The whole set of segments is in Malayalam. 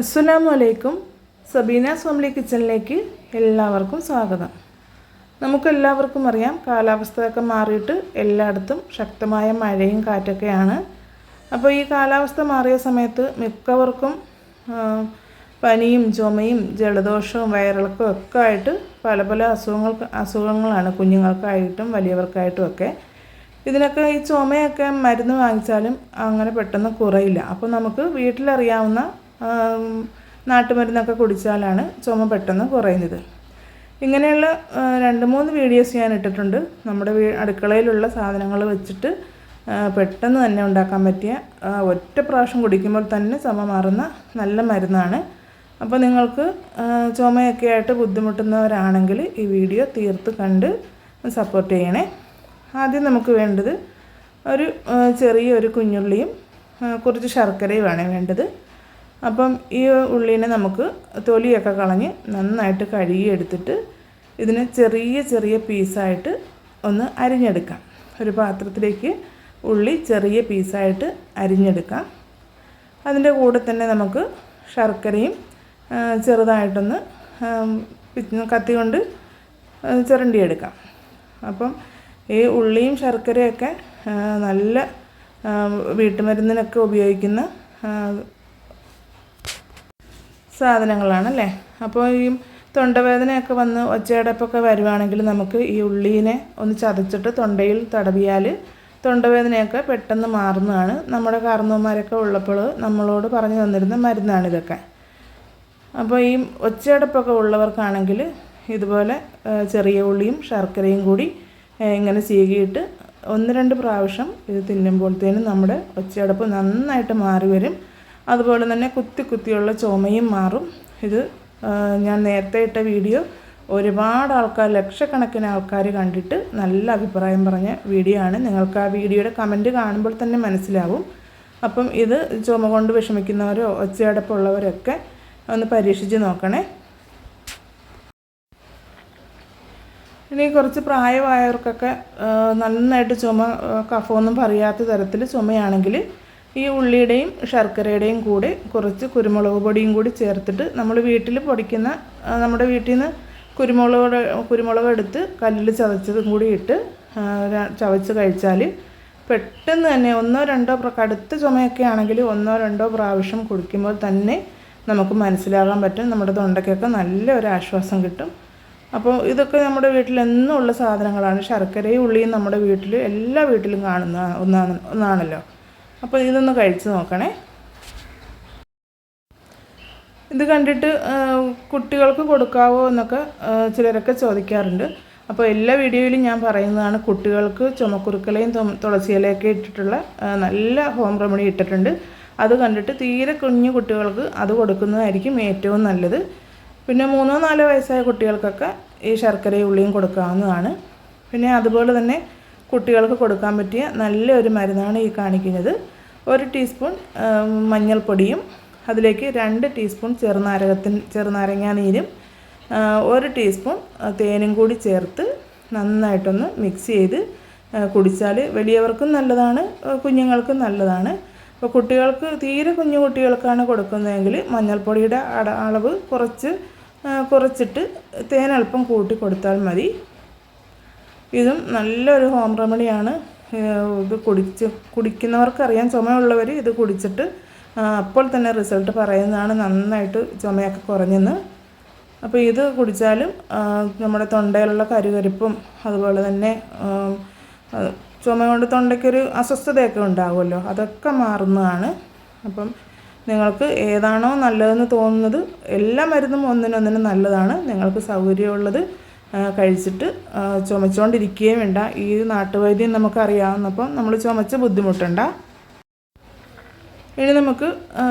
അസ്സലാമു അലൈക്കും സബീന സോംലി കിച്ചണിലേക്ക് എല്ലാവർക്കും സ്വാഗതം. നമുക്കെല്ലാവർക്കും അറിയാം കാലാവസ്ഥയൊക്കെ മാറിയിട്ട് എല്ലായിടത്തും ശക്തമായ മഴയും കാറ്റൊക്കെയാണ്. അപ്പോൾ ഈ കാലാവസ്ഥ മാറിയ സമയത്ത് മിക്കവർക്കും പനിയും ചുമയും ജലദോഷവും വയറിളക്കവും ഒക്കെ ആയിട്ട് പല പല അസുഖങ്ങൾ അസുഖങ്ങളാണ് കുഞ്ഞുങ്ങൾക്കായിട്ടും വലിയവർക്കായിട്ടും ഒക്കെ. ഇതിനൊക്കെ ഈ ചുമയൊക്കെ മരുന്ന് വാങ്ങിച്ചാലും അങ്ങനെ പെട്ടെന്ന് കുറയില്ല. അപ്പോൾ നമുക്ക് വീട്ടിലറിയാവുന്ന നാട്ടുമരുന്നൊക്കെ കുടിച്ചാലാണ് ചുമ പെട്ടെന്ന് കുറയുന്നത്. ഇങ്ങനെയുള്ള രണ്ട് മൂന്ന് വീഡിയോസ് ഞാൻ ഇട്ടിട്ടുണ്ട്. നമ്മുടെ വീ അടുക്കളയിലുള്ള സാധനങ്ങൾ വെച്ചിട്ട് പെട്ടെന്ന് തന്നെ ഉണ്ടാക്കാൻ പറ്റിയ ഒറ്റ പ്രാവശ്യം കുടിക്കുമ്പോൾ തന്നെ ചുമ മാറുന്ന നല്ല മരുന്നാണ്. അപ്പോൾ നിങ്ങൾക്ക് ചുമയൊക്കെ ആയിട്ട് ബുദ്ധിമുട്ടുന്നവരാണെങ്കിൽ ഈ വീഡിയോ തീർത്ത് കണ്ട് സപ്പോർട്ട് ചെയ്യണേ. ആദ്യം നമുക്ക് വേണ്ടത് ഒരു ചെറിയ ഒരു കുഞ്ഞുള്ളിയും കുറച്ച് ശർക്കരയുമാണ് വേണ്ടത്. അപ്പം ഈ ഉള്ളിനെ നമുക്ക് തൊലിയൊക്കെ കളഞ്ഞ് നന്നായിട്ട് കഴുകി എടുത്തിട്ട് ഇതിനെ ചെറിയ ചെറിയ പീസായിട്ട് ഒന്ന് അരിഞ്ഞെടുക്കാം. ഒരു പാത്രത്തിലേക്ക് ഉള്ളി ചെറിയ പീസായിട്ട് അരിഞ്ഞെടുക്കാം. അതിന്റെ കൂടെ തന്നെ നമുക്ക് ശർക്കരയും ചെറുതായിട്ടൊന്ന് കത്തി കൊണ്ട് ചിരണ്ടിയെടുക്കാം. അപ്പം ഈ ഉള്ളിയും ശർക്കരയൊക്കെ നല്ല വീട്ടുമരുന്നിനൊക്കെ ഉപയോഗിക്കുന്ന സാധനങ്ങളാണ് അല്ലേ അപ്പോൾ ഈ തൊണ്ടവേദനയൊക്കെ വന്ന് ഒച്ചയടപ്പൊക്കെ വരുവാണെങ്കിൽ നമുക്ക് ഈ ഉള്ളീനെ ഒന്ന് ചതച്ചിട്ട് തൊണ്ടയിൽ തടവിയാൽ തൊണ്ടവേദനയൊക്കെ പെട്ടെന്ന് മാറുന്നതാണ്. നമ്മുടെ കാർന്നവന്മാരൊക്കെ ഉള്ളപ്പോൾ നമ്മളോട് പറഞ്ഞു തന്നിരുന്ന മരുന്നാണ് ഇതൊക്കെ അപ്പോൾ ഈ ഒച്ചയടപ്പൊക്കെ ഉള്ളവർക്കാണെങ്കിൽ ഇതുപോലെ ചെറിയ ഉള്ളിയും ശർക്കരയും കൂടി ഇങ്ങനെ ചീകിയിട്ട് ഒന്ന് രണ്ട് പ്രാവശ്യം ഇത് തിന്നുമ്പോഴത്തേനും നമ്മുടെ ഒച്ചയടപ്പ് നന്നായിട്ട് മാറി വരും. അതുപോലെ തന്നെ കുത്തി കുത്തിയുള്ള ചുമയും മാറും. ഇത് ഞാൻ നേരത്തെ ഇട്ട വീഡിയോ ഒരുപാട് ആൾക്കാർ ലക്ഷക്കണക്കിന് ആൾക്കാർ കണ്ടിട്ട് നല്ല അഭിപ്രായം പറഞ്ഞ വീഡിയോ ആണ്. നിങ്ങൾക്ക് ആ വീഡിയോയുടെ കമന്റ് കാണുമ്പോൾ തന്നെ മനസ്സിലാവും. അപ്പം ഇത് ചുമ കൊണ്ട് വിഷമിക്കുന്നവരോ ഒച്ചയടപ്പുള്ളവരൊക്കെ ഒന്ന് പരീക്ഷിച്ച് നോക്കണേ. ഇനി കുറച്ച് പ്രായമായവർക്കൊക്കെ നന്നായിട്ട് ചുമ കഫമൊന്നും പറയാത്ത തരത്തിൽ ചുമയാണെങ്കിൽ ഈ ഉള്ളിയുടെയും ശർക്കരയുടെയും കൂടെ കുറച്ച് കുരുമുളക് പൊടിയും കൂടി ചേർത്തിട്ട് നമ്മൾ വീട്ടിൽ പൊടിക്കുന്ന നമ്മുടെ വീട്ടിൽ നിന്ന് കുരുമുളക് കുരുമുളക് എടുത്ത് കല്ലിൽ ചതച്ചതും കൂടി ഇട്ട് ചവച്ച് കഴിച്ചാൽ പെട്ടെന്ന് തന്നെ ഒന്നോ രണ്ടോ കടുത്ത ചുമയൊക്കെ ആണെങ്കിൽ ഒന്നോ രണ്ടോ പ്രാവശ്യം കുടിക്കുമ്പോൾ തന്നെ നമുക്ക് മനസ്സിലാകാൻ പറ്റും. നമ്മുടെ തൊണ്ടയ്ക്കൊക്കെ നല്ല ഒരു ആശ്വാസം കിട്ടും. അപ്പോൾ ഇതൊക്കെ നമ്മുടെ വീട്ടിൽ എന്നും ഉള്ള സാധനങ്ങളാണ്. ശർക്കരയും ഉള്ളിയും നമ്മുടെ വീട്ടിൽ എല്ലാ വീട്ടിലും കാണുന്ന ഒന്നാണ് ഒന്നാണല്ലോ. അപ്പോൾ ഇതൊന്ന് കഴിച്ച് നോക്കണേ. ഇത് കണ്ടിട്ട് കുട്ടികൾക്ക് കൊടുക്കാവോ എന്നൊക്കെ ചിലരൊക്കെ ചോദിക്കാറുണ്ട്. അപ്പോൾ എല്ലാ വീഡിയോയിലും ഞാൻ പറയുന്നതാണ് കുട്ടികൾക്ക് ചുമക്കുറുക്കലയും തുളസിയിലയൊക്കെ ഇട്ടിട്ടുള്ള നല്ല ഹോം റെമഡി ഇട്ടിട്ടുണ്ട്. അത് കണ്ടിട്ട് തീരെ കുഞ്ഞു കുട്ടികൾക്ക് അത് കൊടുക്കുന്നതായിരിക്കും ഏറ്റവും നല്ലത്. പിന്നെ മൂന്നോ നാലോ വയസ്സായ കുട്ടികൾക്കൊക്കെ ഈ ശർക്കരയും ഉള്ളിയും കൊടുക്കാവുന്നതാണ്. പിന്നെ അതുപോലെ തന്നെ കുട്ടികൾക്ക് കൊടുക്കാൻ പറ്റിയ നല്ലൊരു മരുന്നാണ് ഈ കാണിക്കുന്നത്. ഒരു ടീസ്പൂൺ മഞ്ഞൾപ്പൊടിയും അതിലേക്ക് രണ്ട് ടീസ്പൂൺ ചെറുനാരകത്തിന് ചെറുനാരങ്ങാ നീരും ഒരു ടീസ്പൂൺ തേനും കൂടി ചേർത്ത് നന്നായിട്ടൊന്ന് മിക്സ് ചെയ്ത് കുടിച്ചാൽ വലിയവർക്കും നല്ലതാണ് കുഞ്ഞുങ്ങൾക്കും നല്ലതാണ്. അപ്പോൾ കുട്ടികൾക്ക് തീരെ കുഞ്ഞു കുട്ടികൾക്കാണ് കൊടുക്കുന്നതെങ്കിൽ മഞ്ഞൾപ്പൊടിയുടെ അളവ് കുറച്ച് കുറച്ചിട്ട് തേനൽപ്പം കൂട്ടി കൊടുത്താൽ മതി. ഇതും നല്ലൊരു ഹോം റെമഡിയാണ് ഇത് കുടിച്ച് കുടിക്കുന്നവർക്കറിയാം ചുമയുള്ളവർ ഇത് കുടിച്ചിട്ട് അപ്പോൾ തന്നെ റിസൾട്ട് പറയുന്നതാണ് നന്നായിട്ട് ചുമയൊക്കെ കുറഞ്ഞെന്ന്. അപ്പോൾ ഇത് കുടിച്ചാലും നമ്മുടെ തൊണ്ടയിലുള്ള കരുകരിപ്പും അതുപോലെ തന്നെ ചുമ കൊണ്ട് തൊണ്ടയ്ക്കൊരു അസ്വസ്ഥതയൊക്കെ ഉണ്ടാകുമല്ലോ അതൊക്കെ മാറുന്നതാണ്. അപ്പം നിങ്ങൾക്ക് ഏതാണോ നല്ലതെന്ന് തോന്നുന്നത് എല്ലാ മരുന്നും ഒന്നിനൊന്നിനും നല്ലതാണ് നിങ്ങൾക്ക് സൗകര്യമുള്ളത് കഴിച്ചിട്ട് ചുമച്ചുകൊണ്ടിരിക്കുകയും വേണ്ട. ഈ നാട്ടുവൈദ്യം നമുക്കറിയാവുന്നപ്പം നമ്മൾ ചുമച്ച് ബുദ്ധിമുട്ടണ്ട. ഇനി നമുക്ക്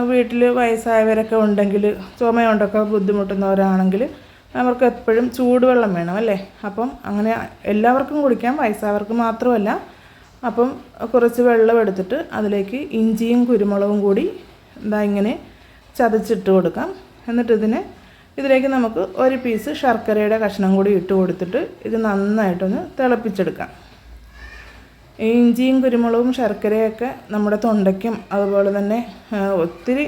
വീട്ടിൽ വയസ്സായവരൊക്കെ ഉണ്ടെങ്കിൽ ചുമയുണ്ടൊക്കെ ബുദ്ധിമുട്ടുന്നവരാണെങ്കിൽ അവർക്ക് എപ്പോഴും ചൂടുവെള്ളം വേണം അല്ലേ? അപ്പം അങ്ങനെ എല്ലാവർക്കും കുടിക്കാം. വയസ്സായവർക്ക് മാത്രമല്ല. അപ്പം കുറച്ച് വെള്ളം എടുത്തിട്ട് അതിലേക്ക് ഇഞ്ചിയും കുരുമുളകും കൂടി എന്താ ഇങ്ങനെ ചതച്ചിട്ട് കൊടുക്കാം. എന്നിട്ട് ഇതിനെ ഇതിലേക്ക് നമുക്ക് ഒരു പീസ് ശർക്കരയുടെ കഷ്ണം കൂടി ഇട്ട് കൊടുത്തിട്ട് ഇത് നന്നായിട്ടൊന്ന് തിളപ്പിച്ചെടുക്കാം. ഇഞ്ചിയും കുരുമുളകും ശർക്കരയൊക്കെ നമ്മുടെ തൊണ്ടയ്ക്കും അതുപോലെ തന്നെ ഒത്തിരി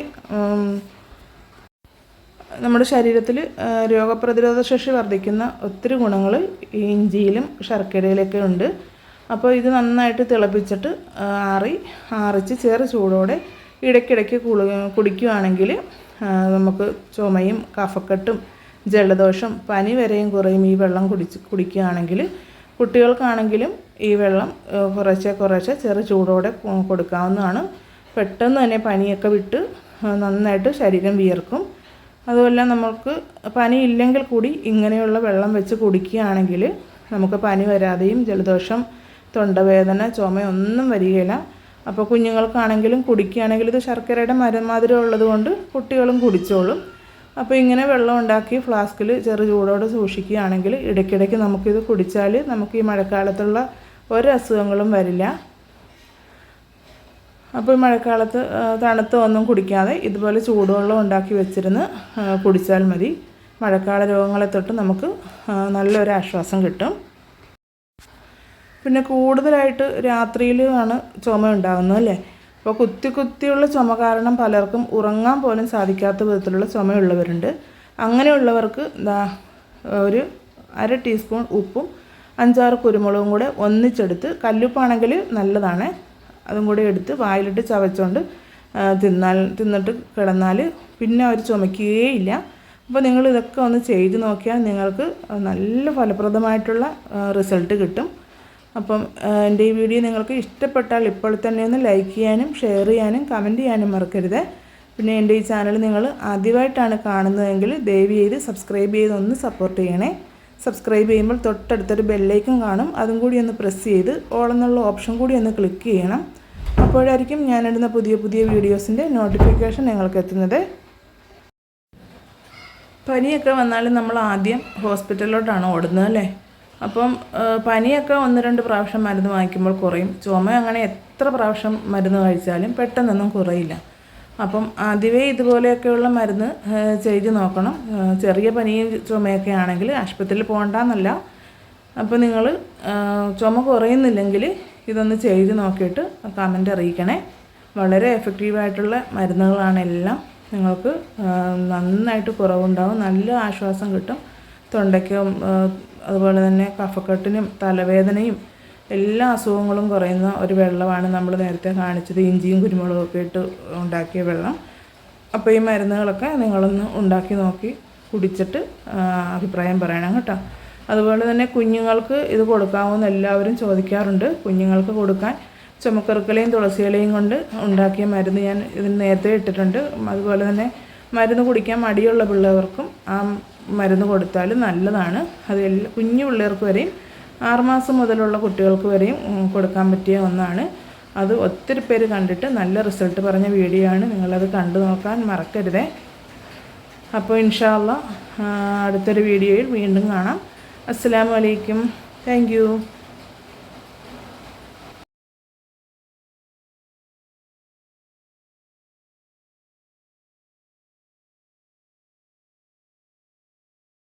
നമ്മുടെ ശരീരത്തിൽ രോഗപ്രതിരോധ ശേഷി വർദ്ധിക്കുന്ന ഒത്തിരി ഗുണങ്ങൾ ഇഞ്ചിയിലും ശർക്കരയിലൊക്കെ ഉണ്ട്. അപ്പോൾ ഇത് നന്നായിട്ട് തിളപ്പിച്ചിട്ട് ആറി ആറിച്ച് ചെറു ചൂടോടെ ഇടയ്ക്കിടയ്ക്ക് കുളി കുടിക്കുകയാണെങ്കിൽ നമുക്ക് ചുമയും കഫക്കെട്ടും ജലദോഷം പനി വരെയും കുറയും ഈ വെള്ളം കുടിച്ച് കുടിക്കുകയാണെങ്കിൽ കുട്ടികൾക്കാണെങ്കിലും ഈ വെള്ളം കുറേശ്ശെ കുറേശ്ശെ ചെറു ചൂടോടെ കൊടുക്കാവുന്നതാണ്. പെട്ടെന്ന് തന്നെ പനിയൊക്കെ വിട്ട് നന്നായിട്ട് ശരീരം വിയർക്കും. അതുപോലെ നമുക്ക് പനി ഇല്ലെങ്കിൽ കൂടി ഇങ്ങനെയുള്ള വെള്ളം വെച്ച് കുടിക്കുകയാണെങ്കിൽ നമുക്ക് പനി വരാതെയും ജലദോഷം തൊണ്ടവേദന ചുമയൊന്നും വരികയില്ല. അപ്പോൾ കുഞ്ഞുങ്ങൾക്കാണെങ്കിലും കുടിക്കുകയാണെങ്കിലും ഇത് ശർക്കരയുടെ മരമാതിരം ഉള്ളത് കൊണ്ട് കുട്ടികളും കുടിച്ചോളും. അപ്പോൾ ഇങ്ങനെ വെള്ളം ഉണ്ടാക്കി ഫ്ലാസ്കിൽ ചെറു ചൂടോടെ സൂക്ഷിക്കുകയാണെങ്കിൽ ഇടയ്ക്കിടയ്ക്ക് നമുക്കിത് കുടിച്ചാൽ നമുക്ക് ഈ മഴക്കാലത്തുള്ള ഒരു അസുഖങ്ങളും വരില്ല അപ്പോൾ മഴക്കാലത്ത് തണുത്ത ഒന്നും കുടിക്കാതെ ഇതുപോലെ ചൂടുവെള്ളം ഉണ്ടാക്കി വെച്ചിരുന്ന് കുടിച്ചാൽ മതി. മഴക്കാല രോഗങ്ങളെ തൊട്ട് നമുക്ക് നല്ലൊരു ആശ്വാസം കിട്ടും. പിന്നെ കൂടുതലായിട്ട് രാത്രിയിലാണ് ചുമ ഉണ്ടാകുന്നത് അല്ലേ? അപ്പോൾ കുത്തി കുത്തിയുള്ള ചുമ കാരണം പലർക്കും ഉറങ്ങാൻ പോലും സാധിക്കാത്ത വിധത്തിലുള്ള ചുമയുള്ളവരുണ്ട്. അങ്ങനെയുള്ളവർക്ക് ദാ ഒരു അര ടീസ്പൂൺ ഉപ്പും അഞ്ചാറ് കുരുമുളകും കൂടെ ഒന്നിച്ചെടുത്ത് കല്ലുപ്പാണെങ്കിൽ നല്ലതാണ്. അതും കൂടെ എടുത്ത് വായിലിട്ട് ചവച്ചുകൊണ്ട് തിന്നാൽ തിന്നിട്ട് കിടന്നാൽ പിന്നെ അവർ ചുമക്കുകയേയില്ല അപ്പോൾ നിങ്ങൾ ഇതൊക്കെ ഒന്ന് ചെയ്ത് നോക്കിയാൽ നിങ്ങൾക്ക് നല്ല ഫലപ്രദമായിട്ടുള്ള റിസൾട്ട് കിട്ടും. അപ്പം എന്റെ ഈ വീഡിയോ നിങ്ങൾക്ക് ഇഷ്ടപ്പെട്ടാൽ ഇപ്പോൾ തന്നെ ഒന്ന് ലൈക്ക് ചെയ്യാനും ഷെയർ ചെയ്യാനും കമന്റ് ചെയ്യാനും മറക്കരുത്. പിന്നെ എന്റെ ഈ ചാനൽ നിങ്ങൾ ആദ്യമായിട്ടാണ് കാണുന്നതെങ്കിൽ ദയവ് ചെയ്ത് സബ്സ്ക്രൈബ് ചെയ്ത് ഒന്ന് സപ്പോർട്ട് ചെയ്യണേ. സബ്സ്ക്രൈബ് ചെയ്യുമ്പോൾ തൊട്ടടുത്തൊരു ബെല്ലൈക്കും കാണും. അതും കൂടി ഒന്ന് പ്രസ് ചെയ്ത് ഓളെന്നുള്ള ഓപ്ഷൻ കൂടി ഒന്ന് ക്ലിക്ക് ചെയ്യണം. അപ്പോഴായിരിക്കും ഞാനിടുന്ന പുതിയ പുതിയ വീഡിയോസിന്റെ നോട്ടിഫിക്കേഷൻ നിങ്ങൾക്ക് എത്തുന്നത്. പനിയൊക്കെ വന്നാൽ നമ്മൾ ആദ്യം ഹോസ്പിറ്റലിലോട്ടാണ് ഓടുന്നത് അല്ലേ? അപ്പം പനിയൊക്കെ ഒന്ന് രണ്ട് പ്രാവശ്യം മരുന്ന് വാങ്ങിക്കുമ്പോൾ കുറയും. ചുമ അങ്ങനെ എത്ര പ്രാവശ്യം മരുന്ന് കഴിച്ചാലും പെട്ടെന്നൊന്നും കുറയില്ല. അപ്പം ആദ്യമേ ഇതുപോലെയൊക്കെയുള്ള മരുന്ന് ചെയ്ത് നോക്കണം. ചെറിയ പനിയും ചുമയൊക്കെ ആണെങ്കിൽ ആശുപത്രിയിൽ പോകണ്ടെന്നല്ല. അപ്പോൾ നിങ്ങൾ ചുമ കുറയുന്നില്ലെങ്കിൽ ഇതൊന്ന് ചെയ്ത് നോക്കിയിട്ട് കമന്റ് അറിയിക്കണേ. വളരെ എഫക്റ്റീവായിട്ടുള്ള മരുന്നുകളാണ് എല്ലാം. നിങ്ങൾക്ക് നന്നായിട്ട് കുറവുണ്ടാവും. നല്ല ആശ്വാസം കിട്ടും. തൊണ്ടയ്ക്കും അതുപോലെ തന്നെ കഫക്കെട്ടിനും തലവേദനയും എല്ലാ അസുഖങ്ങളും കുറയുന്ന ഒരു വെള്ളമാണ് നമ്മൾ നേരത്തെ കാണിച്ചത്. ഇഞ്ചിയും കുരുമുളകും ഒക്കെ ഇട്ട് ഉണ്ടാക്കിയ വെള്ളം. അപ്പോൾ ഈ മരുന്നുകളൊക്കെ നിങ്ങളൊന്ന് ഉണ്ടാക്കി നോക്കി കുടിച്ചിട്ട് അഭിപ്രായം പറയണം കേട്ടോ. അതുപോലെ തന്നെ കുഞ്ഞുങ്ങൾക്ക് ഇത് കൊടുക്കാമെന്ന് എല്ലാവരും ചോദിക്കാറുണ്ട്. കുഞ്ഞുങ്ങൾക്ക് കൊടുക്കാൻ ചുമക്കറുക്കലയും തുളസിയിലയും കൊണ്ട് ഉണ്ടാക്കിയ മരുന്ന് ഞാൻ ഇതിന് നേരത്തെ ഇട്ടിട്ടുണ്ട്. അതുപോലെ തന്നെ മരുന്ന് കുടിക്കാൻ മടിയുള്ള പിള്ളേർക്കും ആ മരുന്ന് കൊടുത്താൽ നല്ലതാണ്. അത് എല്ലാ കുഞ്ഞു പിള്ളേർക്ക് വരെയും ആറുമാസം മുതലുള്ള കുട്ടികൾക്ക് വരെയും കൊടുക്കാൻ പറ്റിയ ഒന്നാണ്. അത് ഒത്തിരി പേര് കണ്ടിട്ട് നല്ല റിസൾട്ട് പറഞ്ഞ വീഡിയോ ആണ്. നിങ്ങളത് കണ്ടു നോക്കാൻ മറക്കരുതേ. അപ്പോൾ ഇൻഷാല്ല അടുത്തൊരു വീഡിയോയിൽ വീണ്ടും കാണാം. അസ്സാം വലൈക്കും താങ്ക്